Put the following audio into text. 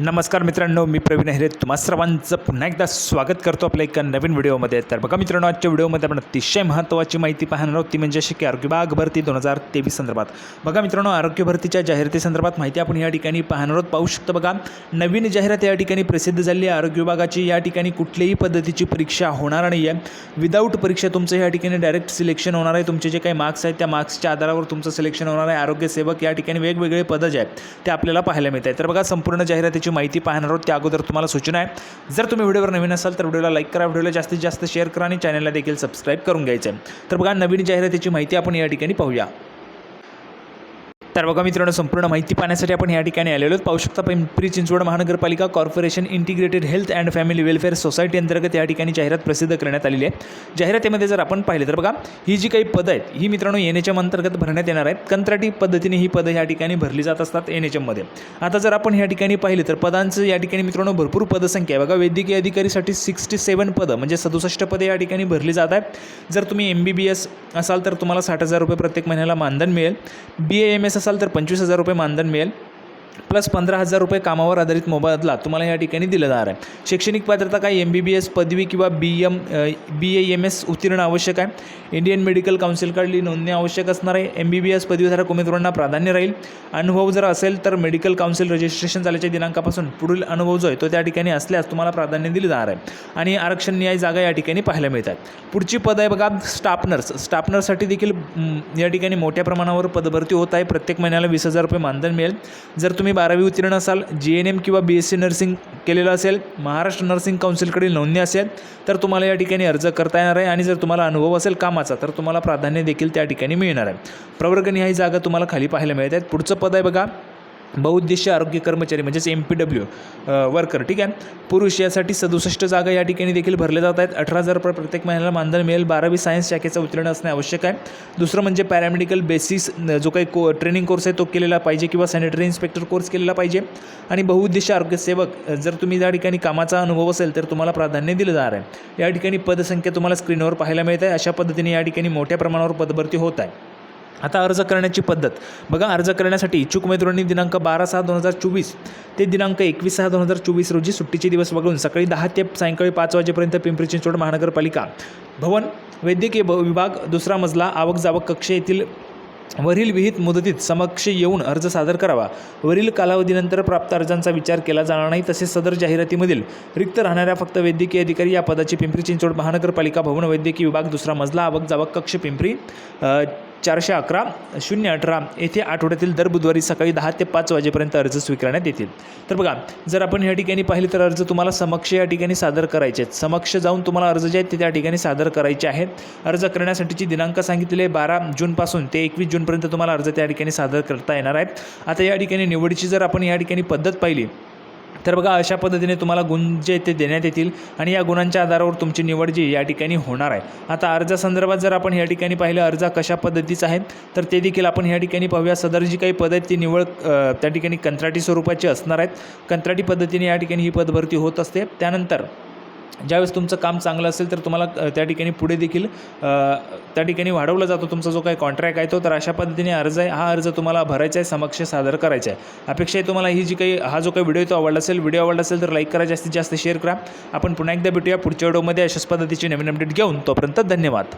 नमस्कार मित्रांनो मी प्रवीण अहिरे तुम्हा सर्वांचं पुन्हा एकदा स्वागत करतो आपल्या एका नवीन व्हिडिओमध्ये. तर बघा मित्रांनो आजच्या व्हिडिओमध्ये आपण अतिशय महत्त्वाची माहिती पाहणार आहोत. ती म्हणजे अशी की आरोग्य विभाग भरती दोन हजार तेवीस संदर्भात. बघा मित्रांनो आरोग्य भरतीच्या जाहिरातीसंदर्भात माहिती आपण या ठिकाणी पाहणार आहोत. पाहू शकतो बघा नवीन जाहिरात या ठिकाणी प्रसिद्ध झाली आहे. आरोग्य विभागाची या ठिकाणी कुठल्याही पद्धतीची परीक्षा होणार नाही आहे. विदाऊट परीक्षा तुमचं या ठिकाणी डायरेक्ट सिलेक्शन होणार आहे. तुमचे जे काही मार्क्स आहेत त्या मार्क्सच्या आधारावर तुमचं सिलेक्शन होणार आहे. आरोग्य सेवक या ठिकाणी वेगवेगळे पदं जे आहेत ते आपल्याला पाहायला मिळत आहे तर बघा संपूर्ण जाहिरातीची माहिती पाहणार आहोत. त्या अगोदर तुम्हाला सूचना आहे. जर तुम्ही व्हिडिओवर नवीन असाल तर व्हिडिओला लाईक करा. व्हिडिओला जास्तीत जास्त शेअर करा आणि चॅनलला देखील सबस्क्राईब करून घ्यायचं आहे. तर बघा नवीन जाहिरातीची माहिती आपण या ठिकाणी पाहूया. तर बघा मित्रांनो संपूर्ण माहिती पाहण्यासाठी आपण या ठिकाणी आलेलो आहोत. पाहू शकता पिंपरी चिंचवड महानगरपालिका corporation integrated health and family welfare society अंतर्गत या ठिकाणी जाहिरात प्रसिद्ध करण्यात आलेली आहे. जाहिरातीमध्ये जर आपण पाहिले तर बघा ही जी काही पदं आहेत ही मित्रांनो एन एच एम अंतर्गत भरण्यात येणार आहेत. कंत्राटी पद्धतीने ही पदं या ठिकाणी भरली जात असतात एन एच एममध्ये आता जर आपण या ठिकाणी पाहिले तर पदांचं या ठिकाणी मित्रांनो भरपूर पदसंख्या आहे. बघा वैद्यकीय अधिकारीसाठी सिक्स्टी सेवन पदं म्हणजे सदुसष्ट पदे या ठिकाणी भरली जात आहेत. जर तुम्ही एम बी बी एस असाल तर तुम्हाला साठ हजार रुपये प्रत्येक महिन्याला मानधन मिळेल. बी ए एम एस असाल तर पंचवीस हजार रुपये मानधन मिळेल. प्लस पंधरा हजार रुपये कामावर आधारित मोबदला तुम्हाला या ठिकाणी दिलं जाणार आहे. शैक्षणिक पात्रता काय? एम बी बी एस पदवी किंवा B M B A M S उत्तीर्ण आवश्यक आहे. इंडियन मेडिकल काउन्सिलकडली नोंदणी आवश्यक असणार आहे. एम बी बी एस पदवीधारक उमेदवारांना प्राधान्य राहील. अनुभव जर असेल तर मेडिकल काउन्सिल रजिस्ट्रेशन झाल्याच्या दिनांकापासून पुढील अनुभव जो आहे तो त्या ठिकाणी असल्यास तुम्हाला प्राधान्य दिलं जाणार आहे. आणि आरक्षण न्याय जागा या ठिकाणी पाहायला मिळतात पुढची पद आहे बघा स्टाफ नर्स. स्टाफ नर्ससाठी देखील या ठिकाणी मोठ्या प्रमाणावर पदभरती होत आहे. प्रत्येक महिन्याला वीस हजार रुपये मानधन मिळेल. जर तुम्ही बारावी उत्तीर्ण असाल जी एन एम किंवा बी एस सी नर्सिंग केलेलं असेल महाराष्ट्र नर्सिंग काउन्सिलकडील नोंदणी असेल तर तुम्हाला या ठिकाणी अर्ज करता येणार आहे. आणि जर तुम्हाला अनुभव असेल कामाचा तर तुम्हाला प्राधान्य देखील त्या ठिकाणी मिळणार आहे. प्रवर्गणी ही जागा तुम्हाला खाली पाहायला मिळत आहेत. पुढचं पद आहे बघा बहुउद्देशीय आरोग्य कर्मचारी म्हणजेच एम पी डब्ल्यू वर्कर ठीक आहे? पुरुष यासाठी सदुसष्ट जागा या ठिकाणी देखील भरल्या जात आहेत. अठरा हजार रुपये प्रत्येक महिन्याला मानधन मिळेल. बारावी सायन्स शाखेचा उत्तीर्ण असणे आवश्यक आहे. दुसरं म्हणजे पॅरामेडिकल बेसिस जो काही को ट्रेनिंग कोर्स आहे तो केलेला पाहिजे किंवा सॅनिटरी इन्स्पेक्टर कोर्स केलेला पाहिजे. आणि बहुउद्देशीय आरोग्य सेवक जर तुम्ही या ठिकाणी कामाचा अनुभव असेल तर तुम्हाला प्राधान्य दिलं जाणार आहे. या ठिकाणी पदसंख्या तुम्हाला स्क्रीनवर पाहायला मिळत आहे. अशा पद्धतीने या ठिकाणी मोठ्या प्रमाणावर पदभरती होत आहे. आता अर्ज करण्याची पद्धत. बघा अर्ज करण्यासाठी इच्छुक उमेदवारांनी दिनांक बारा सहा दोन हजार चोवीस ते दिनांक एकवीस सहा दोन हजार चोवीस रोजी सुट्टीचे दिवस वगळून सकाळी दहा ते सायंकाळी पाच वाजेपर्यंत पिंपरी चिंचवड महानगरपालिका भवन वैद्यकीय ब- विभाग दुसरा मजला आवक जावक कक्ष येथील वरील विहित मुदतीत समक्ष येऊन अर्ज सादर करावा. वरील कालावधीनंतर प्राप्त अर्जांचा विचार केला जाणार नाही तसेच सदर जाहिरातीमधील रिक्त राहणाऱ्या फक्त वैद्यकीय अधिकारी या पदाची पिंपरी चिंचवड महानगरपालिका भवन वैद्यकीय विभाग दुसरा मजला आवक जावक कक्ष पिंपरी चारशे अकरा शून्य अठरा येथे आठवड्यातील दर बुधवारी सकाळी दहा ते पाच वाजेपर्यंत अर्ज स्वीकारण्यात येतील. तर बघा जर आपण या ठिकाणी पाहिले तर अर्ज तुम्हाला समक्ष या ठिकाणी सादर करायचे आहेत. समक्ष जाऊन तुम्हाला अर्ज जे आहेत ते त्या ठिकाणी सादर करायचे आहेत. अर्ज करण्यासाठीची दिनांक सांगितलेले बारा जूनपासून ते एकवीस जूनपर्यंत तुम्हाला अर्ज त्या ठिकाणी सादर करता येणार आहेत. आता या ठिकाणी निवडीची जर आपण या ठिकाणी पद्धत पाहिली तर बघा अशा पद्धतीने तुम्हाला गुण जे ते देण्यात येतील आणि या गुणांच्या आधारावर तुमची निवड जी या ठिकाणी होणार आहे. आता अर्जासंदर्भात जर आपण या ठिकाणी पाहिलं अर्ज कशा पद्धतीचा आहे तर ते देखील आपण या ठिकाणी पाहूया. सदर जी काही पद आहेत ती निवड त्या ठिकाणी कंत्राटी स्वरूपाची असणार आहेत. कंत्राटी पद्धतीने या ठिकाणी ही पदभरती होत असते. त्यानंतर ज्यावेळेस तुमचं काम चांगलं असेल तर तुम्हाला त्या ठिकाणी पुढे देखील त्या ठिकाणी वाढवला जातो. तुमचा जो काही कॉन्ट्रॅक्ट आहे तो तर अशा पद्धतीने अर्ज आहे हा अर्ज तुम्हाला भरायचा आहे समक्ष सादर करायचा आहे. अपेक्षा आहे तुम्हाला ही जी काही हा जो काही व्हिडिओ तो आवडला असेल व्हिडिओ आवडला असेल तर लाईक करा जास्तीत जास्त शेअर करा. आपण पुन्हा एकदा भेटूया पुढच्या व्हिडिओमध्ये अशाच पद्धतीची नवीन अपडेट घेऊन. तोपर्यंत धन्यवाद.